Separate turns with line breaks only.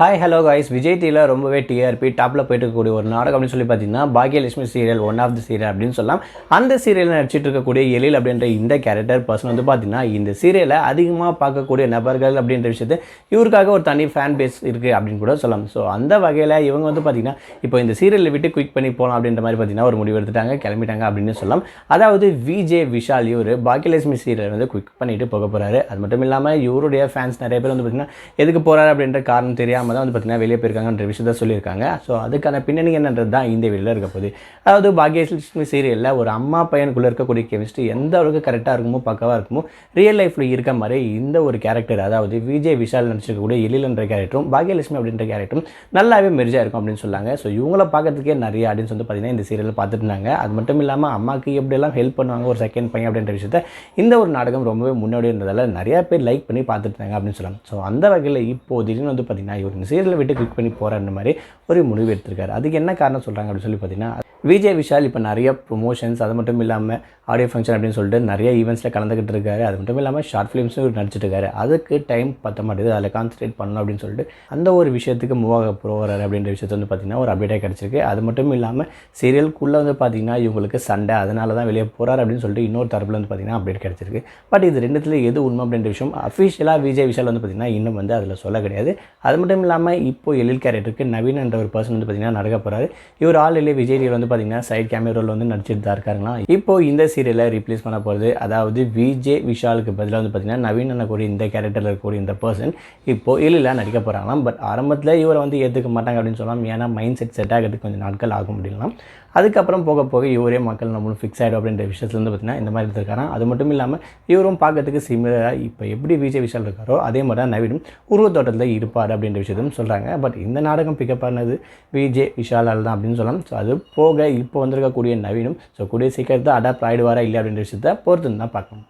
Hi hello guys Vijay டிவியில் ரொம்பவே TRP டாப்பில் போயிட்டு இருக்கக்கூடிய ஒரு நாடகம் அப்படின்னு சொல்லி பார்த்தீங்கன்னா Bhagyalakshmi serial one of the serial அப்படின்னு சொல்லலாம். அந்த சீரியலில் நடிச்சிட்டு இருக்கக்கூடிய எழில் அப்படின்ற இந்த கேரக்டர் பர்சன் வந்து பார்த்தீங்கன்னா இந்த சீரியலை அதிகமாக பார்க்கக்கூடிய நபர்கள் அப்படின்ற விஷயத்தை இவருக்காக ஒரு தனி ஃபேன் பேஸ் இருக்குது அப்படின்னு கூட சொல்லலாம். ஸோ அந்த வகையில் இவங்க வந்து பார்த்தீங்கன்னா இப்போ இந்த சீரியலை விட்டு குயிக் பண்ணி போகலாம் அப்படின்ற மாதிரி பார்த்தீங்கன்னா ஒரு முடிவு எடுத்துட்டாங்க கிளம்பிட்டாங்க அப்படின்னு சொல்லலாம். அதாவது விஜே விஷால் இவர் பாக்யலட்சுமி சீரியல் வந்து குயிக் பண்ணிட்டு போக போகிறாரு அது மட்டும் இல்லாமல் இவருடைய ஃபேன்ஸ் நிறைய பேர் வந்து பார்த்தீங்கன்னா எதுக்கு போகிறாரு அப்படின்ற காரணம் தெரியாமல் தான் வந்து பார்த்தீங்கன்னா வெளியே போயிருக்காங்கன்ற விஷயத்த சொல்லியிருக்காங்க. ஸோ அதுக்கான பின்னணி என்னன்றது தான் இந்த வீடியோவில் இருக்க போகுது. அதாவது பாக்யலட்சுமி சீரியலில் ஒரு அம்மா பையனுக்குள்ளே இருக்கக்கூடிய கெமிஸ்ட்ரி எந்த அளவுக்கு கரெக்டாக இருக்குமோ பக்கவாக இருக்குமோ ரியல் லைஃப்பில் இருக்க மாதிரி இந்த ஒரு கேரக்டர் அதாவது விஜய் விஷால் நடிச்சிருக்கக்கூடிய எழிலன்ற கேரக்டரும் பாக்யலட்சுமி அப்படின்ற கேரக்டரும் நல்லாவே மெரிஜாக இருக்கும் அப்படின்னு சொன்னாங்க. ஸோ இவங்கள பார்க்கறதுக்கே நிறைய ஆடியன்ஸ் வந்து பார்த்தீங்கன்னா இந்த சீரியலில் பார்த்துட்டு இருந்தாங்க. அது மட்டும் இல்லாமல் அம்மாவுக்கு எப்படியெல்லாம் ஹெல்ப் பண்ணுவாங்க ஒரு செகண்ட் பையன் அப்படின்ற விஷயத்த இந்த ஒரு நாடகம் ரொம்பவே முன்னாடி இருந்ததால் நிறையா பேர் லைக் பண்ணி பார்த்துட்டு இருந்தாங்க அப்படின்னு சொல்லலாம். ஸோ அந்த வகையில் இப்போ திடீர்னு வந்து பார்த்தீங்கன்னா இவர் இந்த சீரியலை விட்டு கிளிக் பண்ணி போகிறாருன்ற மாதிரி ஒரு முடிவு எடுத்திருக்காரு. அதுக்கு என்ன காரணம் சொல்கிறாங்க அப்படின்னு சொல்லி பார்த்தீங்கன்னா விஜய் விஷால் இப்போ நிறைய ப்ரொமோஷன்ஸ் அது மட்டும் இல்லாமல் ஆடியோ ஃபங்க்ஷன் அப்படின்னு சொல்லிட்டு நிறைய ஈவெண்ட்ஸில் கலந்துக்கிட்டு இருக்காரு. அது மட்டும் இல்லாமல் ஷார்ட் ஃபிலிம்ஸும் நடிச்சிட்டு இருக்காரு. அதுக்கு டைம் பத்த மாட்டேது அதில் கான்சன்ட்ரேட் பண்ணணும் அப்படின்னு சொல்லிட்டு அந்த ஒரு விஷயத்துக்கு மூவ் ஆக போகிறாரு அப்படின்ற விஷயத்தை வந்து பார்த்திங்கன்னா ஒரு அப்டேட்டாக கிடச்சிருக்கு. அது மட்டும் இல்லாமல் சீரியலுக்குள்ளே வந்து பார்த்திங்கன்னா இவங்களுக்கு சண்டை அதனால தான் வெளியே போகிறார் அப்படின்னு சொல்லிட்டு இன்னொரு தரப்பில் வந்து பார்த்திங்கன்னா அப்டேட் கிடச்சிருக்கு. பட் இது ரெண்டுத்தில் எது உண்மை அப்படின்ற விஷயம்? அஃபிஷியலாக விஜய் விஷால் வந்து பார்த்திங்கன்னா இன்னும் வந்து அதில் சொல்ல கிடையாது. அது மட்டும் இல்லாமல் இப்போ எழில் கேரக்டருக்கு நவீன் என்ற ஒரு பர்சன் வந்து பார்த்திங்கன்னா நடக்க போகிறாரு இவர் ஆல் இல்லை விஜய் டிவியில் வந்து பார்த்திங்கன்னா சைட் கேமரோவில் வந்து நடிச்சிட்டு தான் இருக்காருங்களா? இப்போ இந்த சீரியலை ரீப்ளேஸ் பண்ண போகிறது அதாவது விஜே விஷாலுக்கு பதிலாக வந்து பார்த்திங்கன்னா நவீன் கூடிய இந்த கேரக்டரில் இருக்கக்கூடிய இந்த பர்சன் இப்போ எழிலாக நடிக்க போகிறாங்களாம் பட் ஆரம்பத்தில் இவரை வந்து ஏற்றுக்க மாட்டாங்க அப்படின்னு சொல்லலாம் ஏன்னா மைண்ட் செட் செட் ஆகிறதுக்கு கொஞ்சம் நாட்கள் ஆகும் அப்படின்லாம் அதுக்கப்புறம் போக போக இவரே மக்கள் நம்மளும் ஃபிக்ஸ் ஆகிடும் அப்படின்ற விஷயத்துல வந்து பார்த்திங்கன்னா இந்த மாதிரி இருக்காராம் அது மட்டும் இல்லாமல் இவரும் பார்க்கறதுக்கு சிமிலராக இப்போ எப்படி விஜய் விஷால் இருக்காரோ அதே மாதிரி தான் நவீனும் உருவத்தோட்டத்தில் இருப்பார் அப்படின்ற விஷயம் விஷயத்தையும் சொல்கிறாங்க பட் இந்த நாடகம் பிக்கப் ஆனது விஜே விஷாலால் தான் அப்படின்னு சொல்லலாம். ஸோ அது போக இப்போ வந்திருக்கக்கூடிய நவீனம் ஸோ கூடிய சீக்கிரத்தை அடாப்ட் ஆகிடுவாரா இல்லை அப்படின்ற விஷயத்தை பொறுத்து தான் பார்க்கணும்.